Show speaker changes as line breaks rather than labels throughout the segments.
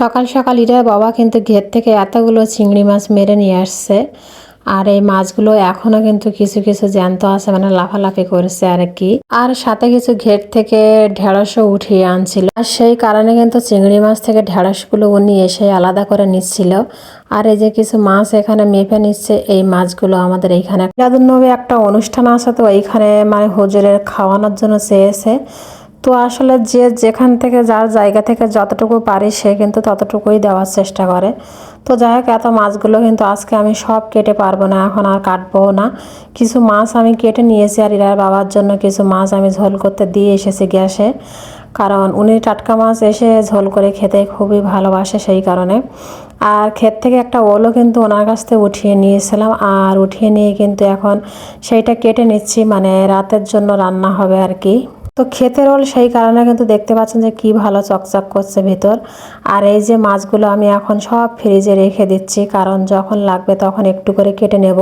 সকাল সকাল ইরার বাবা, কিন্তু ঘের থেকে এতগুলো চিংড়ি মাছ মেরে নিয়ে আসছে। আর এই মাছগুলো এখনও কিন্তু কিছু কিছু জ্যান্ত আছে মানে লাফালাফি করছে আর কি। আর সাথে কিছু ঘের থেকে ঢেঁড়সও উঠিয়ে আনছিল। আর সেই কারণে কিন্তু চিংড়ি মাছ থেকে ঢেঁড়সগুলো উনি এসে আলাদা করে নিচ্ছিল। আর এই যে কিছু মাছ এখানে মেপে নিচ্ছে, এই মাছগুলো আমাদের এইখানে। একটা অনুষ্ঠান আছে তো, এইখানে মানে হুজুরের খাওয়ানোর জন্য চেয়েছে। তো আসলে যে যেখান থেকে যার জায়গা থেকে যতটুকু পারি সে কিন্তু ততটুকুই দেওয়ার চেষ্টা করে। তো যাই হোক, এত মাছগুলো কিন্তু আজকে আমি সব কেটে পারব না, এখন আর কাটবো না। কিছু মাছ আমি কেটে নিয়েছি আর ইরার বাবার জন্য কিছু মাছ আমি ঝোল করতে দিয়ে এসেছি গ্যাসে। কারণ উনি টাটকা মাছ এসে ঝোল করে খেতে খুবই ভালোবাসে সেই কারণে। আর ক্ষেত থেকে একটা ওলও কিন্তু ওনার কাছ থেকে উঠিয়ে নিয়েছিলাম আর উঠিয়ে নিয়ে কিন্তু এখন সেইটা কেটে নিচ্ছি মানে রাতের জন্য রান্না হবে আর কি। তো খেতে রোল সেই কারণে কিন্তু দেখতে পাচ্ছেন যে কি ভালো চকচক করছে ভিতর। আর এই যে মাছগুলো আমি এখন সব ফ্রিজে রেখে দিচ্ছি, কারণ যখন লাগবে তখন একটু করে কেটে নেব।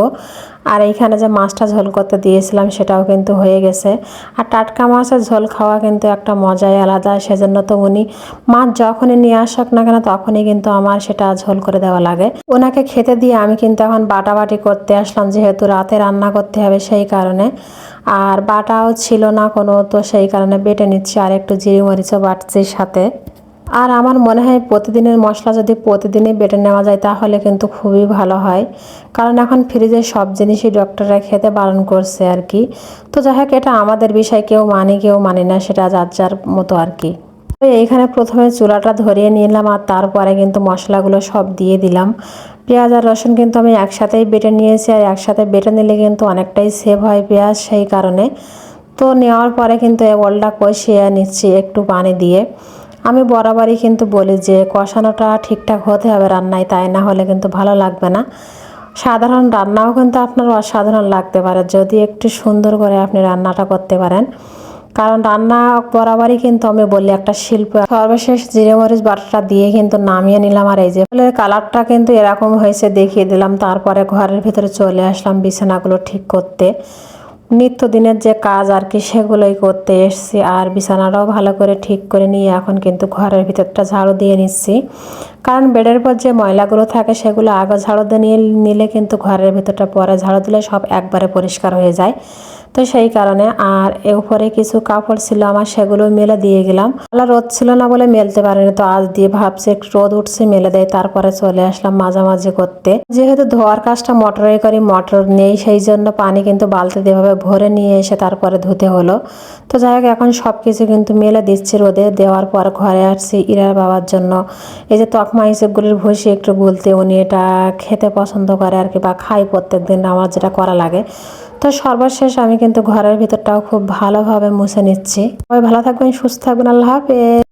আর এইখানে যে মাছটা ঝোল করতে দিয়েছিলাম সেটাও কিন্তু হয়ে গেছে। আর টাটকা মাছের ঝোল খাওয়া কিন্তু একটা মজাই আলাদা, সেজন্য তো উনি মাছ যখনই নিয়ে আসক না কেন তখনই কিন্তু আমার সেটা ঝোল করে দেওয়া লাগে। ওনাকে খেতে দিয়ে আমি কিন্তু এখন বাটাবাটি করতে আসলাম, যেহেতু রাতে রান্না করতে হবে সেই কারণে। আর বাটাও ছিল না কোনো, তো সেই কারণে বেটে নিচ্ছি আর একটু জিরে মরিচও বাটছি সাথে। আর আমার মনে হয় প্রতিদিনের মশলা যদি প্রতিদিনই বেটে নেওয়া যায় তাহলে কিন্তু খুবই ভালো হয়। কারণ এখন ফ্রিজে সব জিনিসই ডক্টররা খেতে বারণ করছে আর কি। তো যাই হোক, এটা আমাদের বিষয়, কেউ মানি কেউ মানি না, সেটা যার যার মতো আর কি। তো এইখানে প্রথমে চুলাটা ধরিয়ে নিলাম আর তারপরে কিন্তু মশলাগুলো সব দিয়ে দিলাম। পেঁয়াজ আর রসুন কিন্তু আমি একসাথেই বেটে নিয়েছি আর একসাথে বেটে নিলে কিন্তু অনেকটাই সেভ হয় পেঁয়াজ সেই কারণে। তো নেওয়ার পরে কিন্তু ওলটা কষিয়ে নিচ্ছি একটু পানি দিয়ে। আমি বরাবরই কিন্তু বলি যে কষানোটা ঠিকঠাক হতে হবে রান্নায়, তাই না হলে কিন্তু ভালো লাগবে না। সাধারণ রান্নাও কিন্তু আপনার অসাধারণ লাগতে পারে, যদি একটু সুন্দর করে আপনি রান্নাটা করতে পারেন। কারণ রান্না বরাবরই কিন্তু আমি বলি একটা শিল্প। সর্বশেষ জিরে মরিচ বাটাটা দিয়ে কিন্তু নামিয়ে নিলাম আর এই যে কালারটা কিন্তু এরকম হয়েছে, দেখিয়ে দিলাম। তারপরে ঘরের ভিতরে চলে আসলাম বিছানাগুলো ঠিক করতে। নিত্যদিনের যে কাজ আর কি সেগুলোই করতে এসছি আর বিছানাটাও ভালো করে ঠিক করে নিয়ে এখন কিন্তু ঘরের ভিতরটা ঝাড়ু দিয়ে নিচ্ছি। কারণ বেডের পর যে ময়লাগুলো থাকে সেগুলো আগে ঝাড়ু দিয়ে নিয়ে নিলে কিন্তু ঘরের ভিতরটা পরে ঝাড়ু দিলে সব একবারে পরিষ্কার হয়ে যায়। তো সেই কারণে আর উপরে কিছু কাপড় ছিল আমার, সেগুলো মেলে দিয়ে গেলাম। আল্লাহ রোদ ছিল না বলে মেলতে পারিনি, তো আজ দিয়ে ভাবছি একটু রোদ উঠছে, মেলে দেয় তারপরে চলে আসলাম মাঝামাঝি করতে। যেহেতু ধোয়ার কাজটা মোটরে করি, মোটর নেই, সেই জন্য পানি কিন্তু বালতি দিয়ে ভরে নিয়ে এসে তারপরে ধুতে হলো। তো যাই হোক, এখন সব কিছু কিন্তু মেলে দিচ্ছি রোদে, দেওয়ার পর ঘরে আসছি ইরার বাবার জন্য। এই যে তকমা হিসেবগুলির ভুসি একটু গুলতে, উনি এটা খেতে পছন্দ করে আর কি, বা খাই প্রত্যেক দিন আমার যেটা করা লাগে। তো সর্বশেষ আমি কিন্তু ঘরের ভিতরটাও খুব ভালোভাবে মুছে নিচ্ছি। সবাই ভালো থাকবেন, সুস্থ থাকবেন, আল্লাহ হাফেজ।